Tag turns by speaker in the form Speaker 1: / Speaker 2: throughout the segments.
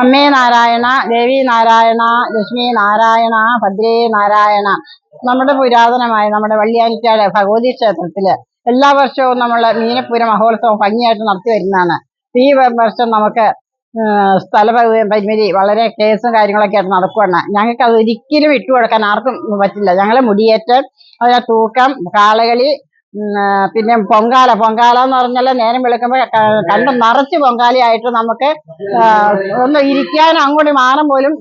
Speaker 1: അമ്മേ നാരായണ ദേവി നാരായണ ലക്ഷ്മി നാരായണ ഭദ്രേ നാരായണ. നമ്മുടെ പുരാതനമായ നമ്മുടെ വള്ളിയാനിക്കാട് ഭഗവതി ക്ഷേത്രത്തിൽ എല്ലാ വർഷവും നമ്മൾ മീനപ്പൂര മഹോത്സവം ഭംഗിയായിട്ട് നടത്തി വരുന്നതാണ്. ഈ വർഷം നമുക്ക് സ്ഥല പരിമിതി വളരെ കേസും കാര്യങ്ങളൊക്കെ ആയിട്ട് നടക്കുകയാണ് ഞങ്ങൾക്ക് അത് ഒരിക്കലും ഇട്ടുകൊടുക്കാൻ ആർക്കും പറ്റില്ല. ഞങ്ങളെ മുടിയേറ്റം അതിനെ തൂക്കം കാളകളി പിന്നെ പൊങ്കാല പൊങ്കാല എന്ന് പറഞ്ഞാൽ നേരം വിളിക്കുമ്പോൾ കണ്ട് നിറച്ച് പൊങ്കാലയായിട്ട് നമുക്ക് ഒന്ന് ഇരിക്കാൻ അങ്ങോട്ട് മാറും പോലും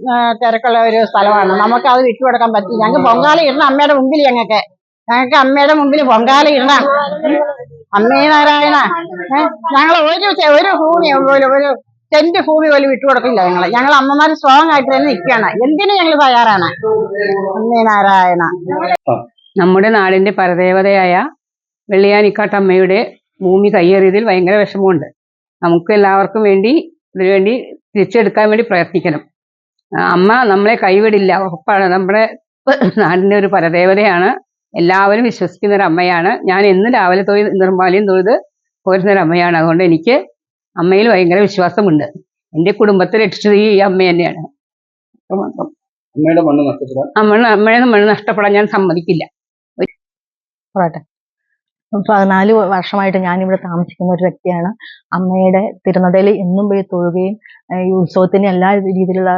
Speaker 1: തിരക്കുള്ള ഒരു സ്ഥലമാണ്. നമുക്ക് അത് വിട്ടുകൊടുക്കാൻ പറ്റില്ല. ഞങ്ങൾക്ക് പൊങ്കാല ഇടണം അമ്മയുടെ മുമ്പിൽ ഞങ്ങൾക്ക് ഞങ്ങൾക്ക് അമ്മയുടെ മുമ്പിൽ പൊങ്കാല ഇടണം. അമ്മേ നാരായണ ഞങ്ങൾ ഒരു ഒരു ഭൂമി പോലും ഒരു സെന്റ് ഭൂമി പോലും വിട്ടുകൊടുക്കില്ല ഞങ്ങൾ ഞങ്ങൾ അമ്മമാർ സ്ട്രോങ് ആയിട്ട് തന്നെ നിൽക്കുകയാണ്. എന്തിനും ഞങ്ങൾ തയ്യാറാണ്. അമ്മേ നാരായണ.
Speaker 2: നമ്മുടെ നാടിന്റെ പരദേവതയായ വെള്ളിയാനിക്കാട്ടമ്മയുടെ ഭൂമി കയ്യേറിയതിൽ ഭയങ്കര വിഷമമുണ്ട്. നമുക്ക് എല്ലാവർക്കും വേണ്ടി ഇതിനുവേണ്ടി തിരിച്ചെടുക്കാൻ വേണ്ടി പ്രയത്നിക്കണം. അമ്മ നമ്മളെ കൈവിടില്ല. ഉറപ്പാണ്. നമ്മുടെ നാടിന്റെ ഒരു പരദേവതയാണ്. എല്ലാവരും വിശ്വസിക്കുന്ന ഒരു അമ്മയാണ്. ഞാൻ എന്ന് രാവിലെ തൊഴിൽ നിർമ്മാലയം തൊഴുത് പോരുന്ന ഒരു അമ്മയാണ്. അതുകൊണ്ട് എനിക്ക് അമ്മയിൽ ഭയങ്കര വിശ്വാസമുണ്ട്. എന്റെ കുടുംബത്തെ രക്ഷിച്ചത് ഈ അമ്മ തന്നെയാണ്.
Speaker 3: അമ്മയുടെ മണ്ണ് നഷ്ടപ്പെടാൻ?
Speaker 2: അമ്മയുടെ മണ്ണ് നഷ്ടപ്പെടാൻ ഞാൻ സമ്മതിക്കില്ല.
Speaker 4: പറയട്ടെ പതിനാല് വർഷമായിട്ട് ഞാനിവിടെ താമസിക്കുന്ന ഒരു വ്യക്തിയാണ്. അമ്മയുടെ തിരുനടയിൽ എന്നും പോയി തൊഴുകയും ഈ ഉത്സവത്തിന് എല്ലാ രീതിയിലുള്ള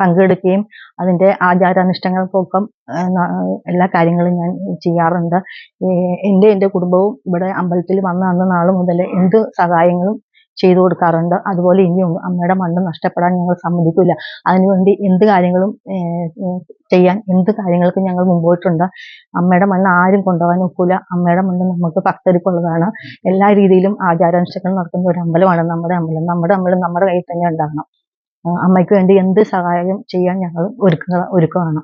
Speaker 4: പങ്കെടുക്കുകയും അതിന്റെ ആചാരാനുഷ്ഠാനങ്ങൾക്കൊപ്പം ഏഹ് എല്ലാ കാര്യങ്ങളും ഞാൻ ചെയ്യാറുണ്ട്. എന്റെ എന്റെ കുടുംബവും ഇവിടെ അമ്പലത്തിൽ വന്ന അന്ന് നാൾ മുതൽ എന്ത് സഹായങ്ങളും ചെയ്തു കൊടുക്കാറുണ്ട്. അതുപോലെ ഇനിയും അമ്മയുടെ മണ്ണ് നഷ്ടപ്പെടാൻ ഞങ്ങൾ സമ്മതിക്കില്ല അതിനുവേണ്ടി എന്ത് കാര്യങ്ങളും ചെയ്യാൻ എന്ത് കാര്യങ്ങൾക്കും ഞങ്ങൾ മുമ്പോട്ടുണ്ട് അമ്മയുടെ മണ്ണ് ആരും കൊണ്ടുപോകാൻ ഒക്കില്ല. അമ്മയുടെ മണ്ണ് നമുക്ക് ഭക്തർക്കുള്ളതാണ് എല്ലാ രീതിയിലും ആചാരാനുഷ്ഠാനങ്ങൾ നടത്തുന്ന ഒരു അമ്പലമാണ് നമ്മുടെ അമ്പലം. നമ്മുടെ അമ്പലം നമ്മുടെ കയ്യിൽ തന്നെ ഉണ്ടാകണം. അമ്മയ്ക്ക് വേണ്ടി എന്ത് സഹായം ചെയ്യാൻ ഞങ്ങൾ ഒരുക്കുക ഒരുക്കമാണ്